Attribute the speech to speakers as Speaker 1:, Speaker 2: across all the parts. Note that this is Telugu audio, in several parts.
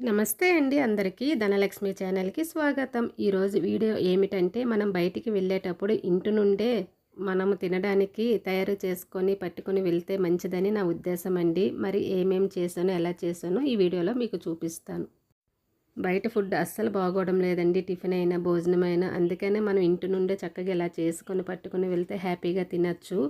Speaker 1: నమస్తే అండి అందరికీ ధనలక్ష్మి ఛానల్కి స్వాగతం. ఈరోజు వీడియో ఏమిటంటే మనం బయటికి వెళ్ళేటప్పుడు ఇంటి నుండే మనము తినడానికి తయారు చేసుకొని పట్టుకొని వెళ్తే మంచిదని నా ఉద్దేశం అండి. మరి ఏమేమి చేశానో ఎలా చేశానో ఈ వీడియోలో మీకు చూపిస్తాను. బయట ఫుడ్ అస్సలు బాగోవడం లేదండి. టిఫిన్ అయినా భోజనం అయినా అందుకనే మనం ఇంటి నుండే చక్కగా ఇలా చేసుకొని పట్టుకొని వెళ్తే హ్యాపీగా తినచ్చు.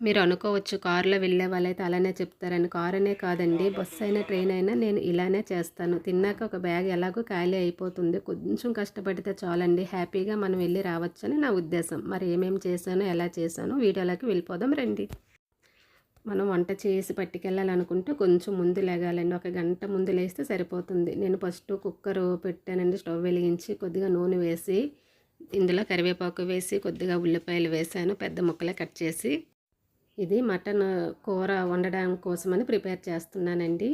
Speaker 1: మీరు అనుకోవచ్చు కారులో వెళ్ళే వాళ్ళైతే అలానే చెప్తారని. కార్ అనే కాదండి బస్సు అయినా ట్రైన్ అయినా నేను ఇలానే చేస్తాను. తిన్నాక ఒక బ్యాగ్ ఎలాగో ఖాళీ అయిపోతుంది. కొంచెం కష్టపడితే చాలండి. హ్యాపీగా మనం వెళ్ళి రావచ్చని నా ఉద్దేశం. మరి ఏమేమి చేశానో ఎలా చేశానో వీడియోలోకి వెళ్ళిపోదాం రండి. మనం వంట చేసి పట్టుకెళ్ళాలనుకుంటే కొంచెం ముందు లేగాలండి. ఒక గంట ముందు లేస్తే సరిపోతుంది. నేను ఫస్ట్ కుక్కర్ పెట్టానండి స్టవ్ వెలిగించి కొద్దిగా నూనె వేసి ఇందులో కరివేపాకు వేసి కొద్దిగా ఉల్లిపాయలు వేసాను పెద్ద ముక్కలే కట్ చేసి ఇది మటన్ కూర వండడం కోసమని ప్రిపేర్ చేస్తున్నానండి.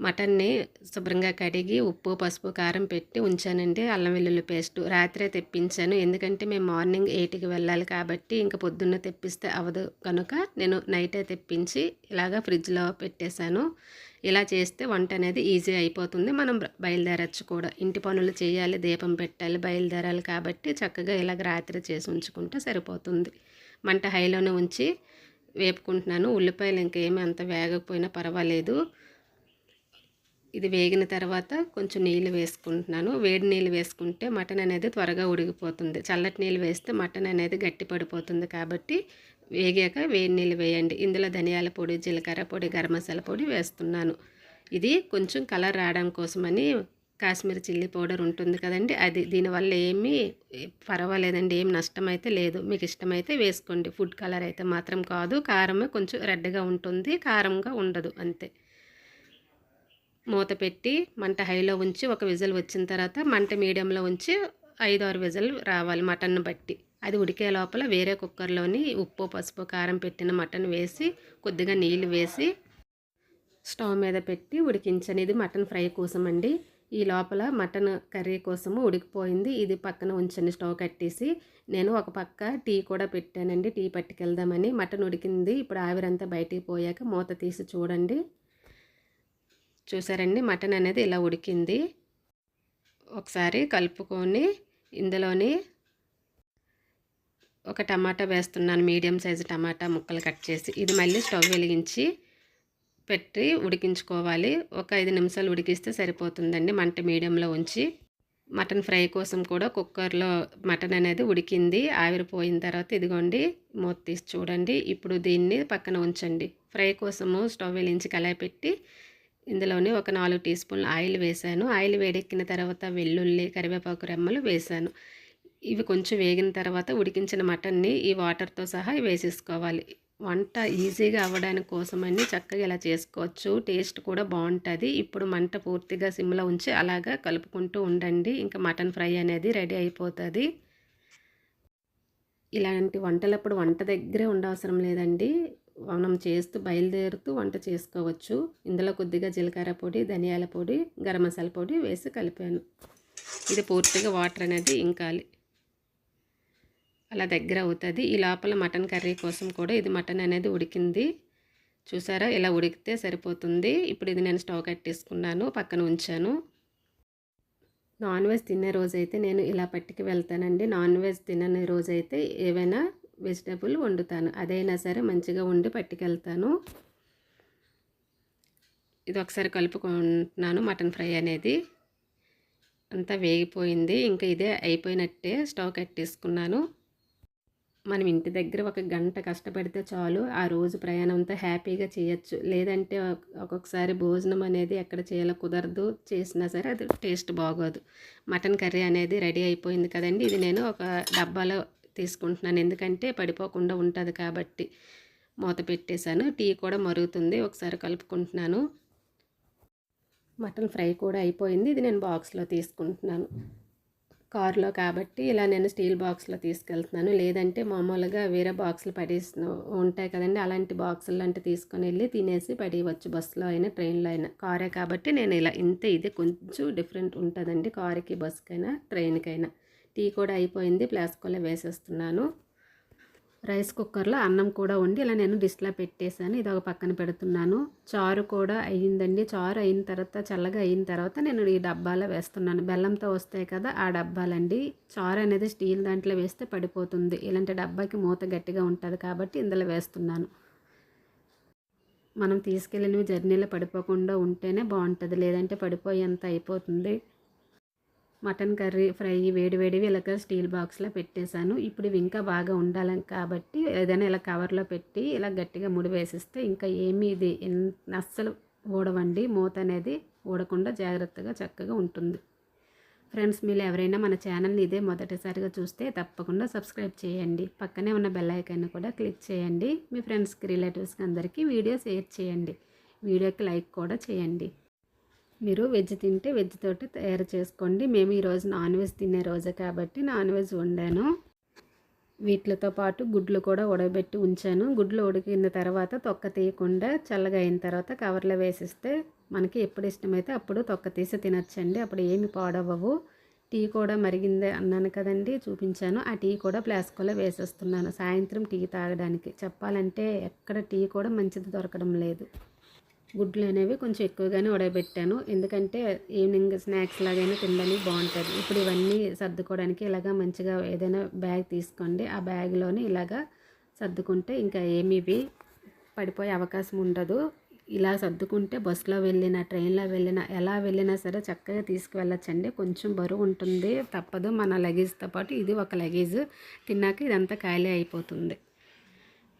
Speaker 1: మటన్ని శుభ్రంగా కడిగి ఉప్పు పసుపు కారం పెట్టి ఉంచానండి. అల్లం వెల్లుల్లి పేస్ట్ రాత్రే తెప్పించాను. ఎందుకంటే మేము మార్నింగ్ ఎయిట్కి వెళ్ళాలి కాబట్టి ఇంకా పొద్దున్న తెప్పిస్తే అవ్వదు కనుక నేను నైటే తెప్పించి ఇలాగా ఫ్రిడ్జ్లో పెట్టేశాను. ఇలా చేస్తే వంట అనేది ఈజీ అయిపోతుంది. మనం బయలుదేరచ్చు కూడా. ఇంటి పనులు చేయాలి దీపం పెట్టాలి బయలుదేరాలి కాబట్టి చక్కగా ఇలాగ రాత్రి చేసి ఉంచుకుంటే సరిపోతుంది. మంట హైలోనే ఉంచి వేపుకుంటున్నాను. ఉల్లిపాయలు ఇంకేమీ అంత వేగకపోయినా పర్వాలేదు. ఇది వేగిన తర్వాత కొంచెం నీళ్ళు వేసుకుంటున్నాను. వేడి నీళ్ళు వేసుకుంటే మటన్ అనేది త్వరగా ఉడిగిపోతుంది చల్లటి నీళ్ళు వేస్తే మటన్ అనేది గట్టి పడిపోతుంది కాబట్టి వేగాక వేడి నీళ్ళు వేయండి. ఇందులో ధనియాల పొడి జీలకర్ర పొడి గరం మసాలా పొడి వేస్తున్నాను. ఇది కొంచెం కలర్ రావడం కోసమని కాశ్మీర్ చిల్లీ పౌడర్ ఉంటుంది కదండి అది దీనివల్ల ఏమీ పర్వాలేదండి ఏం నష్టం అయితే లేదు. మీకు ఇష్టమైతే వేసుకోండి. ఫుడ్ కలర్ అయితే మాత్రం కాదు కారమే కొంచెం రెడ్గా ఉంటుంది కారంగా ఉండదు అంతే. మూత పెట్టి మంట హైలో ఉంచి ఒక విజల్ వచ్చిన తర్వాత మంట మీడియంలో ఉంచి ఐదు ఆరు విజల్ రావాలి మటన్ను బట్టి. అది ఉడికే లోపల వేరే కుక్కర్లోని ఉప్పు పసుపు కారం పెట్టిన మటన్ వేసి కొద్దిగా నీళ్ళు వేసి స్టవ్ మీద పెట్టి ఉడికించనిది మటన్ ఫ్రై కోసం అండి ఈ లోపల మటన్ కర్రీ కోసము ఉడికిపోయింది. ఇది పక్కన ఉంచండి స్టవ్ కట్టేసి. నేను ఒక పక్క టీ కూడా పెట్టానండి. టీ పట్టుకెళ్దామని. మటన్ ఉడికింది. ఇప్పుడు ఆవిరంతా బయటికి పోయాక మూత తీసి చూడండి. చూసారండి? మటన్ అనేది ఇలా ఉడికింది. ఒకసారి కలుపుకొని ఇందులోని ఒక టమాటా వేస్తున్నాను. మీడియం సైజు టమాటా ముక్కలు కట్ చేసి. ఇది మళ్ళీ స్టవ్ వెలిగించి పెట్టి ఉడికించుకోవాలి. ఒక ఐదు నిమిషాలు ఉడికిస్తే సరిపోతుందండి మంట మీడియంలో ఉంచి. మటన్ ఫ్రై కోసం కూడా కుక్కర్లో మటన్ అనేది ఉడికింది. ఆవిరిపోయిన తర్వాత ఇదిగోండి మూత తీసి చూడండి. ఇప్పుడు దీన్ని పక్కన ఉంచండి. ఫ్రై కోసము స్టవ్ వెలించి కలాయి పెట్టి ఇందులోనే ఒక నాలుగు టీ స్పూన్లు ఆయిల్ వేసాను. ఆయిల్ వేడెక్కిన తర్వాత వెల్లుల్లి కరివేపాకు రెమ్మలు వేసాను. ఇవి కొంచెం వేగిన తర్వాత ఉడికించిన మటన్ని ఈ వాటర్తో సహా వేసేసుకోవాలి. వంట ఈజీగా అవ్వడానికి కోసమని చక్కగా ఇలా చేసుకోవచ్చు. టేస్ట్ కూడా బాగుంటుంది. ఇప్పుడు మంట పూర్తిగా సిమ్లో ఉంచి అలాగా కలుపుకుంటూ ఉండండి. ఇంకా మటన్ ఫ్రై అనేది రెడీ అయిపోతుంది. ఇలాంటి వంటలప్పుడు వంట దగ్గరే ఉండవసరం లేదండి. మనం చేస్తూ బయలుదేరుతూ వంట చేసుకోవచ్చు. ఇందులో కొద్దిగా జీలకర్ర పొడి ధనియాల పొడి గరం మసాలా పొడి వేసి కలిపాను. ఇది పూర్తిగా వాటర్ అనేది ఇంకాలి అలా దగ్గర అవుతుంది. ఈ లోపల మటన్ కర్రీ కోసం కూడా ఇది మటన్ అనేది ఉడికింది. చూసారా? ఇలా ఉడికితే సరిపోతుంది. ఇప్పుడు ఇది నేను స్టవ్ కట్టేసుకున్నాను. పక్కన ఉంచాను. నాన్ వెజ్ తినే రోజైతే నేను ఇలా పట్టుకు వెళ్తానండి. నాన్ వెజ్ తినని రోజైతే ఏవైనా వెజిటేబుల్ వండుతాను. అదైనా సరే మంచిగా వండి పట్టుకెళ్తాను ఇది ఒకసారి కలుపుకుంటున్నాను మటన్ ఫ్రై అనేది. అంతా వేగిపోయింది. ఇంకా ఇదే అయిపోయినట్టే స్టవ్ కట్టేసుకున్నాను. మనం ఇంటి దగ్గర ఒక గంట కష్టపడితే చాలు ఆ రోజు ప్రయాణంతో హ్యాపీగా చేయొచ్చు. లేదంటే ఒక్కొక్కసారి భోజనం అనేది ఎక్కడ చేయాలో కుదరదు. చేసినా సరే అది టేస్ట్ బాగోదు. మటన్ కర్రీ అనేది రెడీ అయిపోయింది కదండి. ఇది నేను ఒక డబ్బాలో తీసుకుంటున్నాను. ఎందుకంటే పడిపోకుండా ఉంటుంది కాబట్టి మూత పెట్టేశాను. టీ కూడా మరుగుతుంది. ఒకసారి కలుపుకుంటున్నాను. మటన్ ఫ్రై కూడా అయిపోయింది. ఇది నేను బాక్స్లో తీసుకుంటున్నాను. కారులో కాబట్టి ఇలా నేను స్టీల్ బాక్స్లో తీసుకెళ్తున్నాను. లేదంటే మామూలుగా వేరే బాక్సులు పడేసిన ఉంటాయి కదండి అలాంటి బాక్సులు లాంటి తీసుకొని వెళ్ళి తినేసి పడేయవచ్చు. బస్సులో అయినా ట్రైన్లో అయినా. కారే కాబట్టి నేను ఇలా ఇంత ఇది కొంచెం డిఫరెంట్ ఉంటుందండి. కారుకి బస్సుకైనా ట్రైన్కైనా. టీ కూడా అయిపోయింది. ప్లాస్కోలో వేసేస్తున్నాను. రైస్ కుక్కర్లో అన్నం కూడా వండి ఇలా నేను డిష్లో పెట్టేశాను. ఇది ఒక పక్కన పెడుతున్నాను. చారు కూడా అయ్యిందండి. చారు అయిన తర్వాత చల్లగా అయిన తర్వాత నేను ఈ డబ్బాలో వేస్తున్నాను. బెల్లంతో వస్తాయి కదా ఆ డబ్బాలండి. చారు అనేది స్టీల్ దాంట్లో వేస్తే పడిపోతుంది. ఇలాంటి డబ్బాకి మూత గట్టిగా ఉంటుంది కాబట్టి ఇందులో వేస్తున్నాను. మనం తీసుకెళ్ళినవి జర్నీలో పడిపోకుండా ఉంటేనే బాగుంటుంది. లేదంటే పడిపోయేంత అయిపోతుంది. మటన్ కర్రీ ఫ్రై వేడి వేడివి ఇలాగ స్టీల్ బాక్స్లో పెట్టేశాను. ఇప్పుడు ఇవి ఇంకా బాగా ఉండాలని కాబట్టి ఏదైనా ఇలా కవర్లో పెట్టి ఇలా గట్టిగా ముడి వేసిస్తే ఇంకా ఏమీ ఇది అస్సలు ఊడవండి. మూత అనేది ఊడకుండా జాగ్రత్తగా చక్కగా ఉంటుంది. ఫ్రెండ్స్ మీరు ఎవరైనా మన ఛానల్ని ఇదే మొదటిసారిగా చూస్తే తప్పకుండా సబ్స్క్రైబ్ చేయండి. పక్కనే ఉన్న బెల్ ఐకాన్ని కూడా క్లిక్ చేయండి. మీ ఫ్రెండ్స్కి రిలేటివ్స్కి అందరికీ వీడియో షేర్ చేయండి. వీడియోకి లైక్ కూడా చేయండి. మీరు వెజ్ తింటే వెజ్ తోటి తయారు చేసుకోండి. మేము ఈరోజు నాన్ వెజ్ తినే రోజే కాబట్టి నాన్ వెజ్ వండాను. వీటితో పాటు గుడ్లు కూడా ఉడకబెట్టి ఉంచాను. గుడ్లు ఉడికిన తర్వాత తొక్క తీయకుండా చల్లగా అయిన తర్వాత కవర్లో వేసిస్తే మనకి ఎప్పుడు ఇష్టమైతే అప్పుడు తొక్క తీసి తినచ్చండి. అప్పుడు ఏమి పాడవవు టీ కూడా మరిగిందే అన్నాను కదండి చూపించాను. ఆ టీ కూడా ప్లాస్కోలో వేసేస్తున్నాను. సాయంత్రం టీ తాగడానికి. చెప్పాలంటే ఎక్కడ టీ కూడా మంచిది దొరకడం లేదు. గుడ్లు అనేవి కొంచెం ఎక్కువగానే ఉడకబెట్టాను. ఎందుకంటే ఈవినింగ్ స్నాక్స్ లాగైనా తినడానికి బాగుంటుంది. ఇప్పుడు ఇవన్నీ సర్దుకోవడానికి ఇలాగా మంచిగా ఏదైనా బ్యాగ్ తీసుకోండి. ఆ బ్యాగ్లోనే ఇలాగా సర్దుకుంటే ఇంకా ఏమీ పడిపోయే అవకాశం ఉండదు. ఇలా సర్దుకుంటే బస్సులో వెళ్ళినా ట్రైన్లో వెళ్ళినా ఎలా వెళ్ళినా సరే చక్కగా తీసుకువెళ్ళచ్చండి. కొంచెం బరువు ఉంటుంది. తప్పదు మన లగేజ్తో పాటు ఇది ఒక లగేజ్. తిన్నాక ఇదంతా ఖాళీ అయిపోతుంది.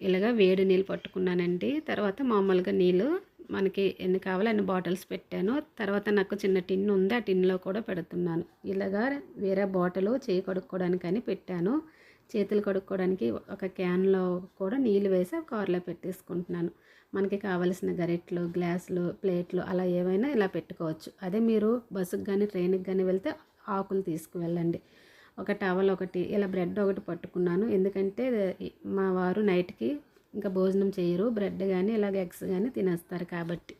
Speaker 1: ఇలాగా వేడి నీళ్ళు పట్టుకున్నానండి. తర్వాత మామూలుగా నీళ్ళు మనకి ఎన్ని కావాలో అన్ని బాటిల్స్ పెట్టాను. తర్వాత నాకు చిన్న టిన్ ఉంది ఆ టిన్లో కూడా పెడుతున్నాను. ఇలాగా వేరే బాటిల్ చేయి కడుక్కోవడానికి అని పెట్టాను. చేతులు కడుక్కోవడానికి ఒక క్యాన్లో కూడా నీళ్ళు వేసి కార్లో పెట్టేసుకుంటున్నాను. మనకి కావలసిన గరిట్లు గ్లాసులు ప్లేట్లు అలా ఏవైనా ఇలా పెట్టుకోవచ్చు. అదే మీరు బస్సుకు కానీ ట్రైన్కి కానీ వెళ్తే ఆకులు తీసుకువెళ్ళండి. ఒక టవల్ ఒకటి ఇలా బ్రెడ్ ఒకటి పట్టుకున్నాను. ఎందుకంటే మా వారు నైట్కి ఇంకా భోజనం చేయరు. బ్రెడ్ కానీ ఇలాగ ఎగ్స్ కానీ తినేస్తారు కాబట్టి.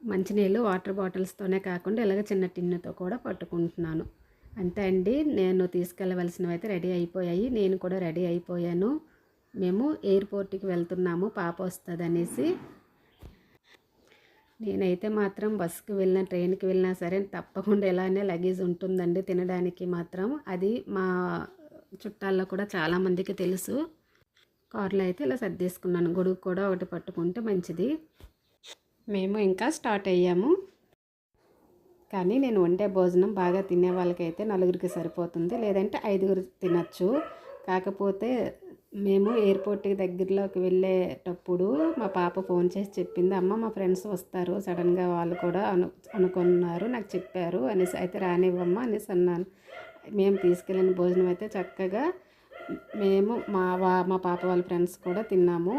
Speaker 1: మంచినీళ్ళు వాటర్ బాటిల్స్తోనే కాకుండా ఇలాగ చిన్న టిన్నుతో కూడా పట్టుకుంటున్నాను. అంతే అండి. నేను తీసుకెళ్ళవలసినవి అయితే రెడీ అయిపోయాయి. నేను కూడా రెడీ అయిపోయాను. మేము ఎయిర్పోర్ట్కి వెళ్తున్నాము. పాప వస్తుంది అనేసి నేనైతే మాత్రం బస్కి వెళ్ళినా ట్రైన్కి వెళ్ళినా సరే తప్పకుండా ఎలానే లగేజ్ ఉంటుందండి తినడానికి మాత్రం. అది మా చుట్టాల్లో కూడా చాలామందికి తెలుసు. కార్లో అయితే ఇలా సర్దేసుకున్నాను. గొడుగు కూడా ఒకటి పట్టుకుంటే మంచిది. మేము ఇంకా స్టార్ట్ అయ్యాము. కానీ నేను వండే భోజనం బాగా తినే వాళ్ళకైతే నలుగురికి సరిపోతుంది. లేదంటే ఐదుగురు తినచ్చు. కాకపోతే మేము ఎయిర్పోర్ట్కి దగ్గరలోకి వెళ్ళేటప్పుడు మా పాప ఫోన్ చేసి చెప్పింది అమ్మ మా ఫ్రెండ్స్ వస్తారు సడన్గా వాళ్ళు కూడా అను అనుకున్నారు నాకు చెప్పారు అనేసి అయితే రానివ్వమ్మ అనేసి అన్నాను. మేము తీసుకెళ్ళిన భోజనం అయితే చక్కగా మేము మా వా మా పాప వాళ్ళ ఫ్రెండ్స్ కూడా తిన్నాము.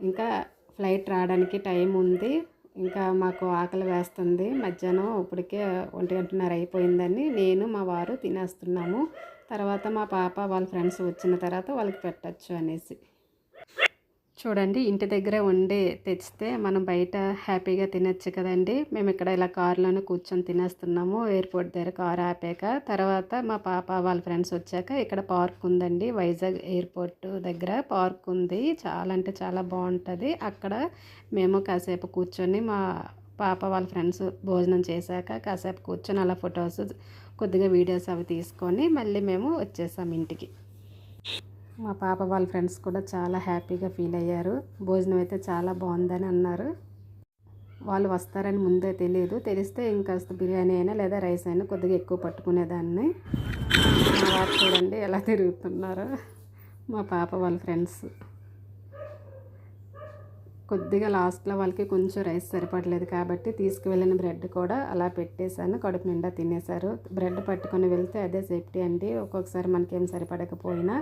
Speaker 1: ఇంకా ఫ్లైట్ రావడానికి టైం ఉంది ఇంకా మాకు ఆకలి వేస్తుంది. మధ్యాహ్నం ఇప్పటికే ఒంటి గంటన్నర అయిపోయిందని నేను మా వారు తినేస్తున్నాము. తర్వాత మా పాప వాళ్ళ ఫ్రెండ్స్ వచ్చిన తర్వాత వాళ్ళకి పెట్టచ్చు అనేసి. చూడండి ఇంటి దగ్గర వండి తెచ్చితే మనం బయట హ్యాపీగా తినచ్చు కదండి. మేము ఇక్కడ ఇలా కారులోనే కూర్చొని తినేస్తున్నాము. ఎయిర్పోర్ట్ దగ్గర కారు ఆపాక తర్వాత మా పాప వాళ్ళ ఫ్రెండ్స్ వచ్చాక ఇక్కడ పార్క్ ఉందండి. వైజాగ్ ఎయిర్పోర్ట్ దగ్గర పార్క్ ఉంది. చాలా అంటే చాలా బాగుంటుంది. అక్కడ మేము కాసేపు కూర్చొని మా పాప వాళ్ళ ఫ్రెండ్స్ భోజనం చేశాక కాసేపు కూర్చొని అలా ఫొటోస్ కొద్దిగా వీడియోస్ అవి తీసుకొని మళ్ళీ మేము వచ్చేసాం ఇంటికి. మా పాప వాళ్ళ ఫ్రెండ్స్ కూడా చాలా హ్యాపీగా ఫీల్ అయ్యారు. భోజనం అయితే చాలా బాగుందని అన్నారు. వాళ్ళు వస్తారని ముందే తెలియదు తెలిస్తే ఇంకాస్త బిర్యానీ అయినా లేదా రైస్ అయినా కొద్దిగా ఎక్కువ పట్టుకునేదాన్ని. మా వారు చూడండి ఎలా తిరుగుతున్నారు. మా పాప వాళ్ళ ఫ్రెండ్స్. కొద్దిగా లాస్ట్లో వాళ్ళకి కొంచెం రైస్ సరిపడలేదు కాబట్టి తీసుకువెళ్ళిన బ్రెడ్ కూడా అలా పెట్టేశాను. కడుపు నిండా తినేశారు. బ్రెడ్ పట్టుకొని వెళ్తే అదే సేఫ్టీ అండి. ఒక్కొక్కసారి మనకేం సరిపడకపోయినా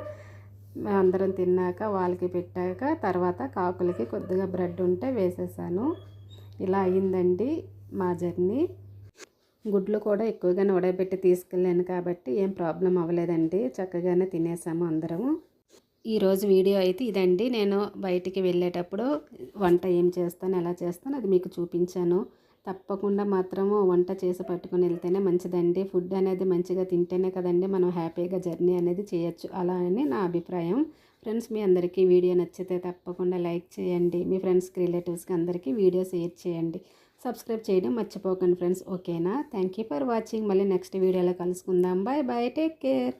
Speaker 1: అందరం తిన్నాక వాళ్ళకి పెట్టాక తర్వాత కాకులకి కొద్దిగా బ్రెడ్ ఉంటే వేసేసాను. ఇలా అయిందండి మా జర్నీ. గుడ్లు కూడా ఎక్కువగానే ఉడకబెట్టి తీసుకెళ్ళాను కాబట్టి ఏం ప్రాబ్లం అవ్వలేదండి. చక్కగానే తినేసాము అందరము. ఈరోజు వీడియో అయితే ఇదండి. నేను బయటికి వెళ్ళేటప్పుడు వంట ఏం చేస్తాను ఎలా చేస్తాను అది మీకు చూపించాను. తప్పకుండా మాత్రము వంట చేసి పట్టుకొని వెళ్తేనే మంచిదండి. ఫుడ్ అనేది మంచిగా తింటేనే కదండి మనం హ్యాపీగా జర్నీ అనేది చేయొచ్చు. అలా అని నా అభిప్రాయం. ఫ్రెండ్స్ మీ అందరికీ వీడియో నచ్చితే తప్పకుండా లైక్ చేయండి. మీ ఫ్రెండ్స్కి రిలేటివ్స్కి అందరికీ వీడియో షేర్ చేయండి. సబ్స్క్రైబ్ చేయడం మర్చిపోకండి ఫ్రెండ్స్. ఓకేనా? Thank you for watching. మళ్ళీ నెక్స్ట్ వీడియోలో కలుసుకుందాం. Bye bye. Take care.